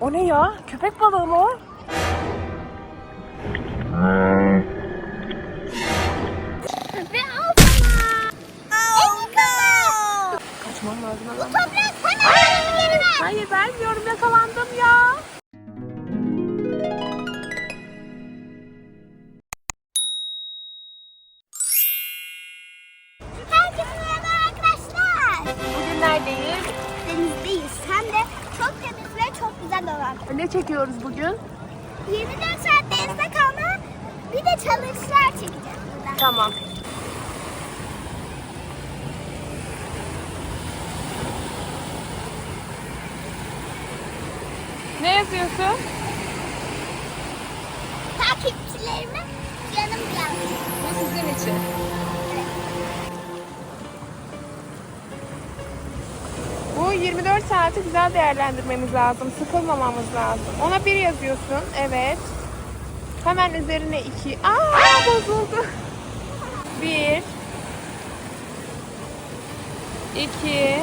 O ne ya? Köpek balığı mı o? Ve al sana. Kaçmam lazım Bu hemen. toprak sana. Benim yerime. Hayır vermiyorum yakalandım ya. Bugün? 24 saat denizde kalma. Bir de challenge'lar çekeceğiz burada. Tamam. Ne yazıyorsun? Takipçilerime canım geldi. Bu sizin için. 24 saati güzel değerlendirmemiz lazım. Sıkılmamamız lazım. Ona bir yazıyorsun. Evet. Hemen üzerine iki. Aa bozuldu. Bir. iki,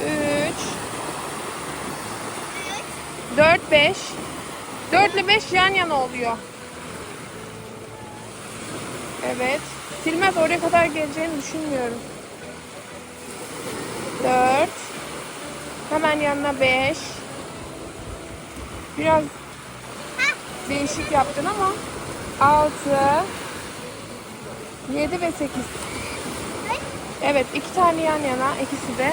Üç. Dört, beş. Dört ile beş yan yana oluyor. Evet. Silmez oraya kadar geleceğini düşünmüyorum. 4 Hemen yanına 5 Biraz değişik yaptın ama 6 7 ve 8 Evet iki tane yan yana ikisi de.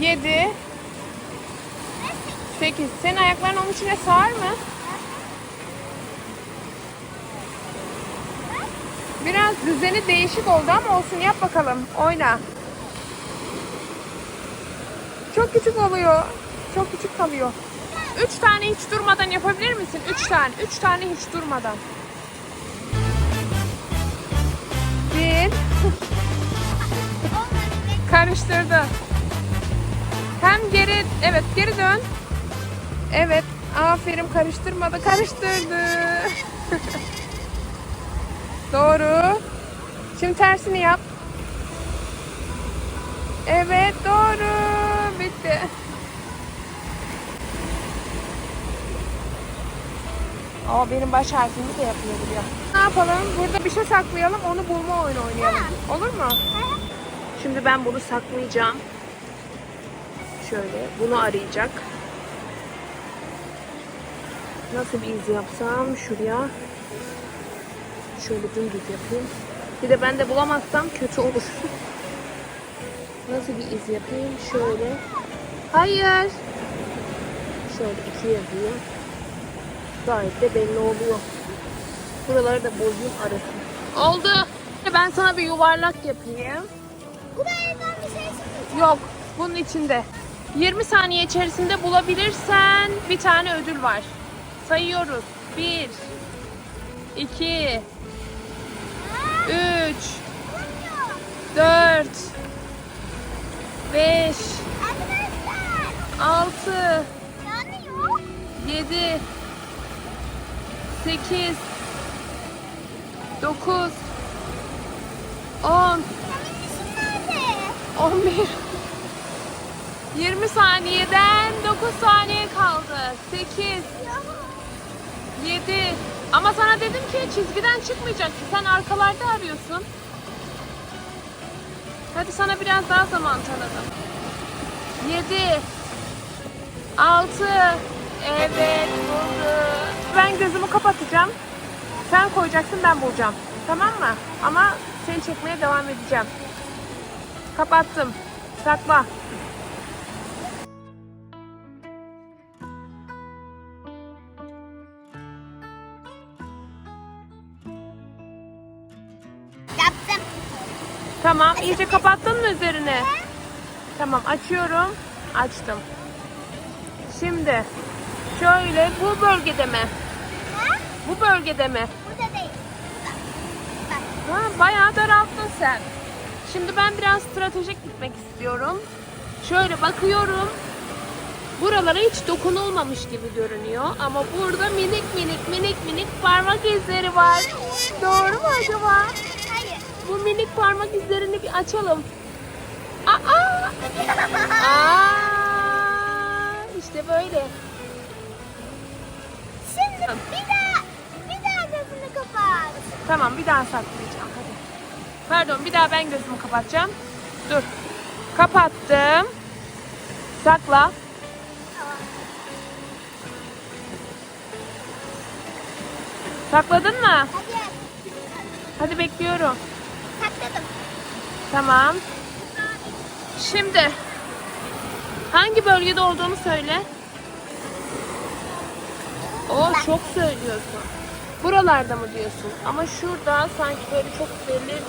7 8 Senin ayakların onun içine sığar mı? Biraz düzeni değişik oldu ama olsun yap bakalım. Oyna. Çok küçük oluyor. Çok küçük kalıyor. Üç tane hiç durmadan yapabilir misin? Üç tane. Üç tane hiç durmadan. Bir. Karıştırdı. Hem geri, evet geri dön. Evet. Aferin karıştırmadı. Karıştırdı. Doğru. Şimdi tersini yap. Evet doğru. Bitti. Aa benim baş harfimi de yapıyordu ya. Ne yapalım? Burada bir şey saklayalım. Onu bulma oyunu oynayalım. Olur mu? Şimdi ben bunu saklayacağım. Şöyle bunu arayacak. Nasıl bir iz yapsam şuraya. Şöyle dümdüz yapayım. Bir de ben de bulamazsam kötü olur. Nasıl bir iz yapayım? Şöyle. Hayır. Şöyle iki yazıyor. Gayet de belli oluyor. Buraları da bozayım arasın. Oldu. Ben sana bir yuvarlak yapayım. Bu evden bir şey. Yok. Bunun içinde. 20 saniye içerisinde bulabilirsen bir tane ödül var. Sayıyoruz. 1 2 3 4 5 Arkadaşlar. 6 Yanıyor. 7 8 9 10 Senin işin nerede? 11 20 saniyeden 9 saniye kaldı. 8 7 Ama sana dedim ki çizgiden çıkmayacak ki. Sen arkalarda arıyorsun. Hadi sana biraz daha zaman tanıdım. 7 6 Evet buldu. Ben gözümü kapatacağım. Sen koyacaksın ben bulacağım. Tamam mı? Ama seni çekmeye devam edeceğim. Kapattım. Sakla. Tamam. iyice kapattın mı üzerine? Tamam açıyorum. Açtım. Şimdi şöyle bu bölgede mi? Bu bölgede mi? Burada değil. Ha, bayağı daralttın sen. Şimdi ben biraz stratejik gitmek istiyorum. Şöyle bakıyorum. Buralara hiç dokunulmamış gibi görünüyor. Ama burada minik minik minik minik parmak izleri var. Doğru mu acaba? Bu minik parmak izlerini bir açalım. Aa aa. İşte böyle. Şimdi bir daha bir daha gözünü kapat. Tamam bir daha saklayacağım hadi. Pardon bir daha ben gözümü kapatacağım. Dur. Kapattım. Sakla. Sakladın mı? Hadi. Hadi bekliyorum. Tamam. Şimdi hangi bölgede olduğunu söyle. O çok söylüyorsun. Buralarda mı diyorsun? Ama şurada sanki böyle çok belir,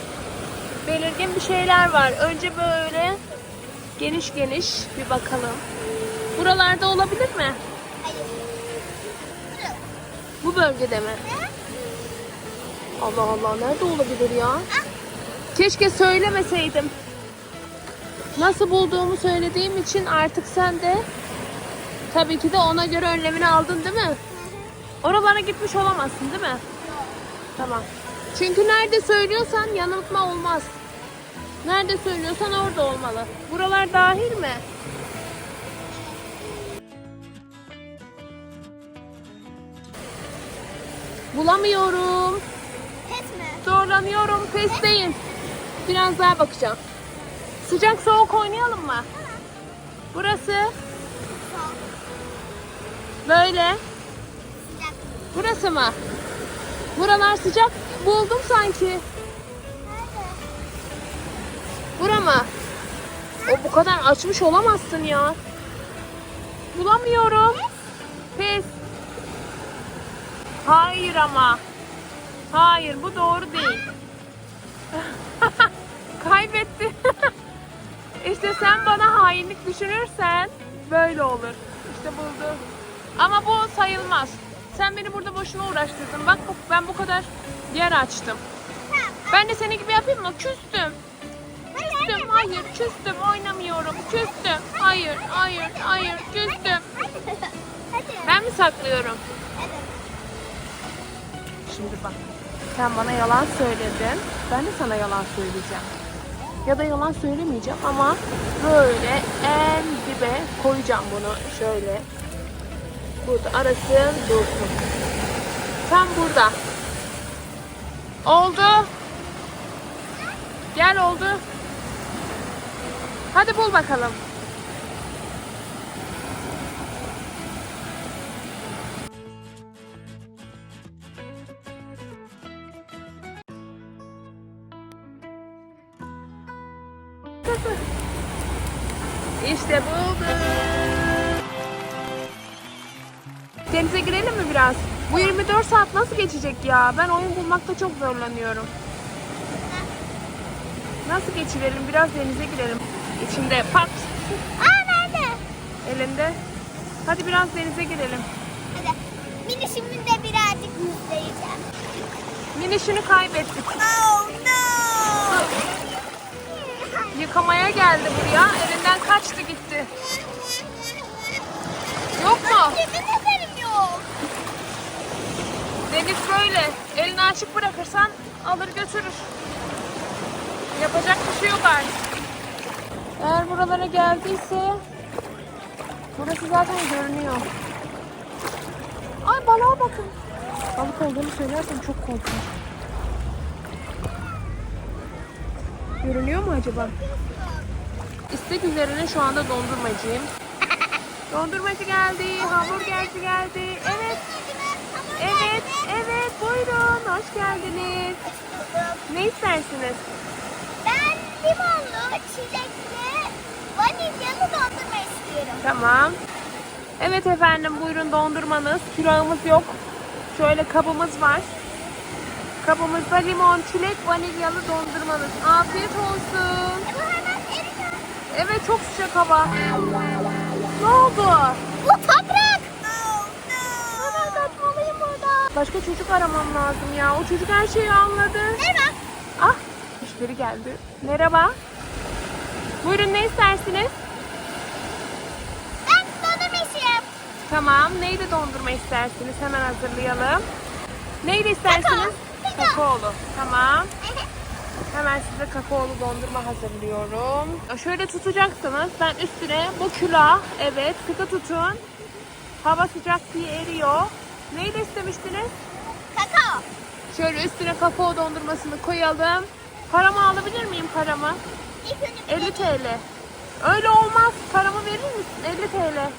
belirgin bir şeyler var. Önce böyle geniş geniş bir bakalım. Buralarda olabilir mi? Hayır. Bu bölgede mi? Allah Allah nerede olabilir ya? Ah. Keşke söylemeseydim. Nasıl bulduğumu söylediğim için artık sen de tabii ki de ona göre önlemini aldın değil mi? Oralara gitmiş olamazsın değil mi? Tamam. Çünkü nerede söylüyorsan yanıltma olmaz. Nerede söylüyorsan orada olmalı. Buralar dahil mi? Bulamıyorum. Pes mi? Zorlanıyorum. Pes değil. Biraz daha bakacağım. Sıcak soğuk oynayalım mı? Burası böyle. Burası mı? Buralar sıcak. Buldum sanki. Bura mı? O bu kadar açmış olamazsın ya. Bulamıyorum. Pes. Hayır ama. Hayır bu doğru değil. Kaybetti. işte sen bana hainlik düşünürsen böyle olur. İşte buldu. Ama bu sayılmaz. Sen beni burada boşuna uğraştırdın. Bak ben bu kadar yer açtım. Ben de senin gibi yapayım mı? Küstüm. Küstüm, hayır, küstüm, oynamıyorum. Küstüm, hayır, hayır, hayır, küstüm. Ben mi saklıyorum? Şimdi bak, sen bana yalan söyledin. Ben de sana yalan söyleyeceğim. Ya da yalan söylemeyeceğim ama böyle en dibe koyacağım bunu şöyle. Burada arasın dursun. Tam burada. Oldu. Gel oldu. Hadi bul bakalım. 24 saat nasıl geçecek ya? Ben oyun bulmakta çok zorlanıyorum. Nasıl geçirelim? Biraz denize girelim. İçinde pat Aa nerede? elinde. Hadi biraz denize girelim. Hadi. Mini şimdi de birazcık yüzleyeceğim. Minişini kaybettik. Oh no. Yıkamaya geldi buraya. Elinden kaçtı gitti. Yok mu? Yemin ederim yok. Deniz böyle. Elini açık bırakırsan alır götürür. Yapacak bir şey yok artık. Eğer buralara geldiyse burası zaten görünüyor. Ay balığa bakın. Balık olduğunu söylersem çok korkuyorum. Görünüyor mu acaba? İstek üzerine şu anda dondurmacıyım. Dondurmacı geldi, hamburgerci geldi. Evet, evet, evet. Buyurun, hoş geldiniz. Ne istersiniz? Ben limonlu, çilekli, vanilyalı dondurma istiyorum. Tamam. Evet efendim, buyurun dondurmanız. Külahımız yok. Şöyle kabımız var. Kabımızda limon, çilek, vanilyalı dondurmanız. Afiyet olsun. E bu hemen eriyor. Evet, çok sıcak hava. Ne oldu? Bu toprak. Oh no. Hemen kaçmalıyım buradan. Başka çocuk aramam lazım ya. O çocuk her şeyi anladı. Merhaba. Ah, müşteri geldi. Merhaba. Buyurun ne istersiniz? Ben dondurma istiyorum. Tamam. Neydi dondurma istersiniz? Hemen hazırlayalım. Neydi istersiniz? Kakao. Kakao. Kakaolu. Tamam. Hemen size kakaolu dondurma hazırlıyorum. Şöyle tutacaksınız. Ben üstüne bu külah, evet sıkı tutun. Hava sıcak diye eriyor. Neyi de istemiştiniz? Kakao. Şöyle üstüne kakao dondurmasını koyalım. Paramı alabilir miyim paramı? İlk önce 50 TL. Öyle olmaz. Paramı verir misin? 50 TL.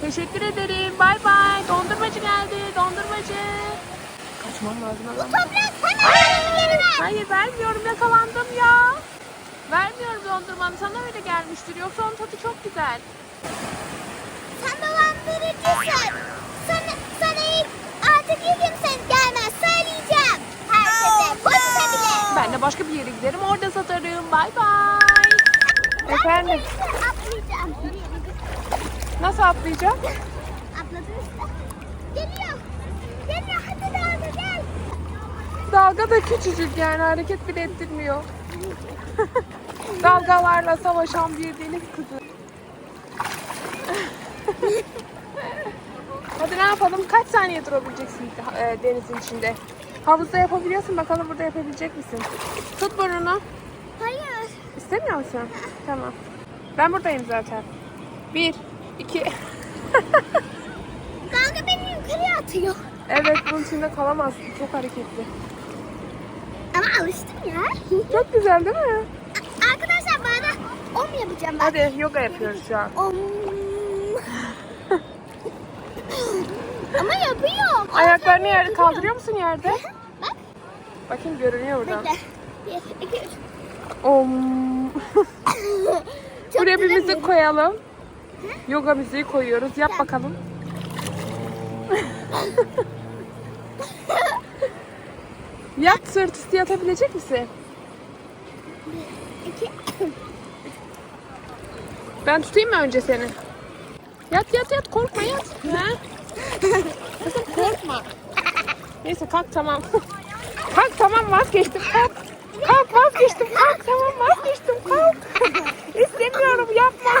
Teşekkür ederim. Bay bay. Dondurmacı geldi. Dondurmacı. Kaçmam lazım hemen. toprak hemen geri ver. Hayır vermiyorum. Yakalandım ya. Vermiyorum dondurmanı. Sana öyle gelmiştir. Yoksa onun tadı çok güzel. Sen dolandırıcısın. Artık ilk kimse gelmez. Söyleyeceğim. Herkese. Polise bile. Ben de başka bir yere giderim. Orada satarım. Bay bay. Efendim. Atlayacağım. Nasıl atlayacağım? Atladın işte. Geliyor. Geliyor. Hadi dalga gel. Dalga da küçücük yani hareket bile ettirmiyor. Dalgalarla savaşan bir deniz kızı. Yapalım? Kaç saniye durabileceksin e, denizin içinde? Havuzda yapabiliyorsun. Bakalım burada yapabilecek misin? Tut burnunu. Hayır. İstemiyor musun? Tamam. Ben buradayım zaten. Bir, iki. Dalga beni yukarıya atıyor. Evet bunun içinde kalamazsın. Çok hareketli. Ama alıştım ya. Çok güzel değil mi? Arkadaşlar bana om yapacağım ben. Hadi yoga yapıyoruz şu an. Om. Ama yapıyor. Ayaklarını yerde kaldırıyor musun yerde? Bak. Bakayım görünüyor buradan. Bekle. Bir, iki, üç. Om. Buraya bir müzik koyalım. Yoga müziği koyuyoruz. Yap bakalım. Yat sırt üstü yatabilecek misin? İki. Ben tutayım mı önce seni? Yat yat yat korkma yat. Ha? Kızım korkma. Neyse kalk tamam. kalk tamam vazgeçtim kalk. Kalk vazgeçtim kalk tamam vazgeçtim kalk. istemiyorum yapma.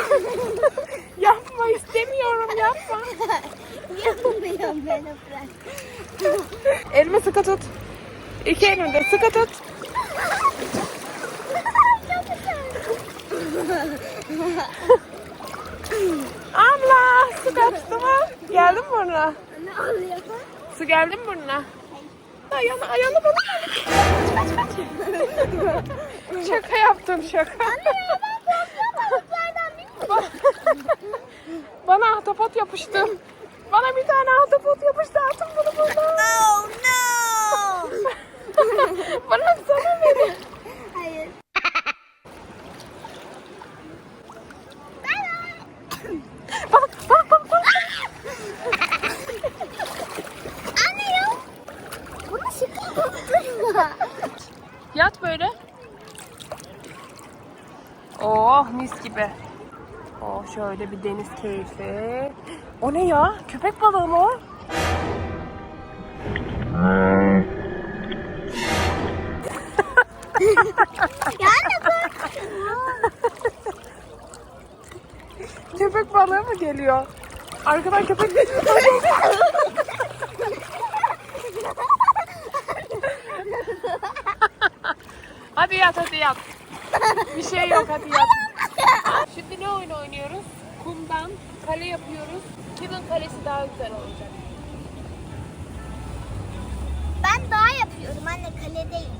yapma istemiyorum yapma. Yapamıyorum ben bırak. Elimi sıkı tut. İki elimde sıkı tut. Abla su kaçtı mı? Geldi mi burnuna? Su geldi mi burnuna? Ayağını, ayağını bana Kaç kaç kaç. şaka yaptım şaka. Balıklardan bilmiyorum. Bana ahtapot yapıştı. Bana bir tane ahtapot yapıştı. Atın bunu buradan. Oh no. Bana sana verin. Hayır. Bay bay. Bak bak bak bak. Anne ya. Bunu şaka yaptırma. Yat böyle. Oh mis gibi. Oh şöyle bir deniz keyfi. O ne ya? Köpek balığı mı o? Yani bu. Köpek balığı mı geliyor? Arkadan köpek geliyor. hadi yat hadi yat. Bir şey yok hadi yat. Şimdi ne oyun oynuyoruz? Kumdan kale yapıyoruz. Kimin kalesi daha güzel olacak? Ben daha yapıyorum anne kale değil.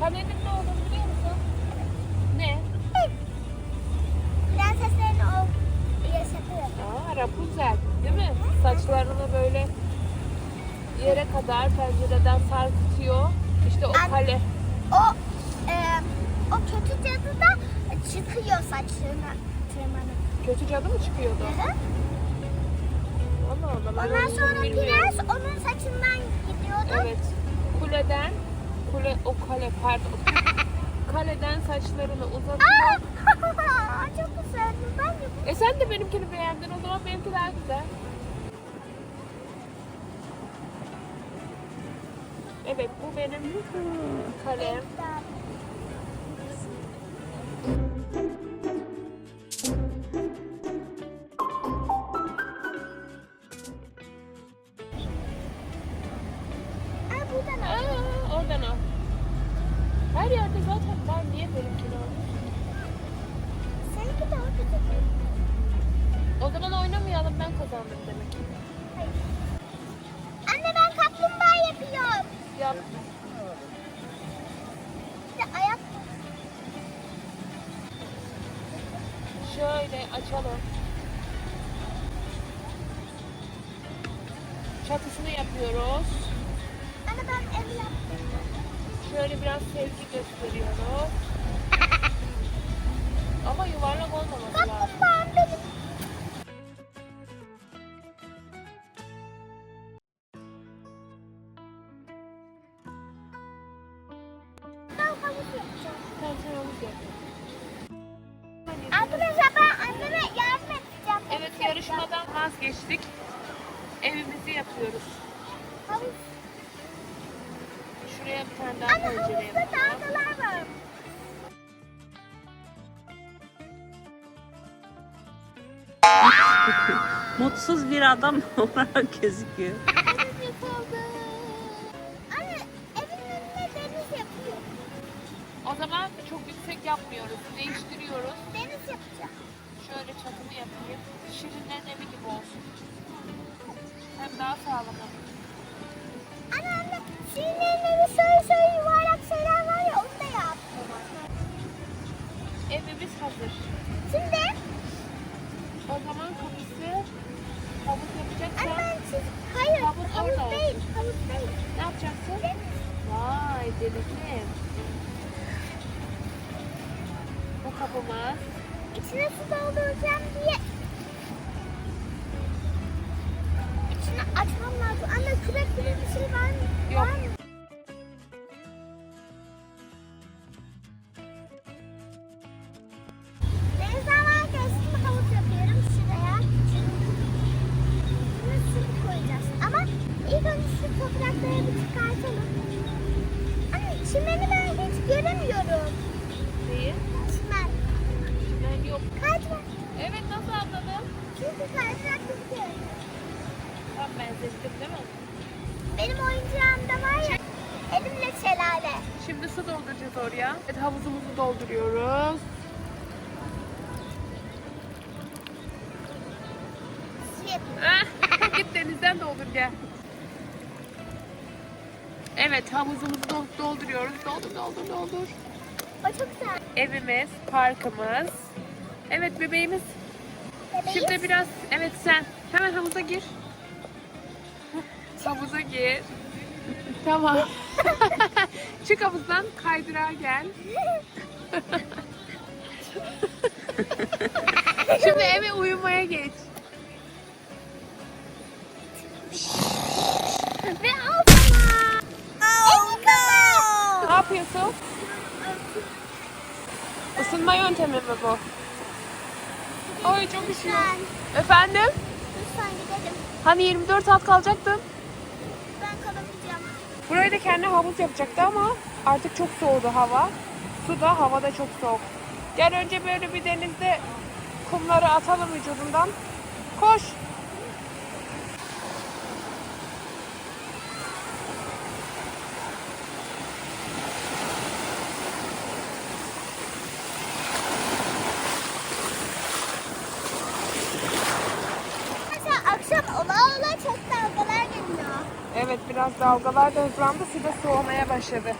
Kalenin ne olduğunu biliyor musun? Ne? Prenseslerin o yaşatıyor. Aa, Rapunzel değil mi? Saçlarını böyle yere kadar pencereden sarkıtıyor. İşte o An- kale. O e, o kötü cadı da çıkıyor saçlarına tırmanıp. Kötü cadı mı çıkıyordu? Allah Allah. ben Ondan sonra prens onun saçından gidiyordu. Evet. Kuleden, kule, o kale pardon. Kaleden saçlarını uzatıyor. Aa, çok güzel. Ben yapayım. E sen de benimkini beğendin. O zaman benimki daha güzel. Evet bu benim kalem. Her yerde zaten var. Niye benimki de var? Seninki daha. O zaman oynamayalım. Ben kazandım demek ki. Hayır. Anne ben kaplumbağa yapıyorum. Yap. İşte ayak. Şöyle açalım. Çatısını yapıyoruz. Şöyle biraz sevgi gösteriyoruz. Ama yuvarlak olmaması lazım. Mutsuz bir adam olarak gözüküyor. Anne evin. O zaman çok yüksek yapmıyoruz. Değiştiriyoruz. Şöyle çatını yapayım. Şirinlerin evi gibi. Evimiz hazır. Zaman kapısı havuz yapacaksan çiz... Hayır Havuz havuz, orada değil. Havuz değil. ne yapacaksın? Deniz. Vay denizli. Bu kapımız. İçine su dolduracağım diye. İçine açmam lazım. Anne gibi bir şey var mı? Yok. Var mı? Gel. Evet havuzumuzu do- dolduruyoruz. Doldur doldur doldur. O çok güzel. Evimiz, parkımız. Evet bebeğimiz. Bebeğim. Şimdi biraz evet sen hemen havuza gir. Havuza gir. Tamam. Çık havuzdan kaydırağa gel. Şimdi eve uyumaya geç. Ve al sana. Oh no. Ne yapıyorsun? Isınma yöntemi mi bu? Oy çok üşüyor. Efendim? Lütfen gidelim. Hani 24 saat kalacaktın? Ben kalamayacağım. Burayı da kendi havuz yapacaktı ama artık çok soğudu hava. Su da hava da çok soğuk. Gel önce böyle bir denizde kumları atalım vücudundan. Koş. Mesela akşam ola ola çok dalgalar geliyor. Evet biraz dalgalar da hızlandı. Su soğumaya başladı.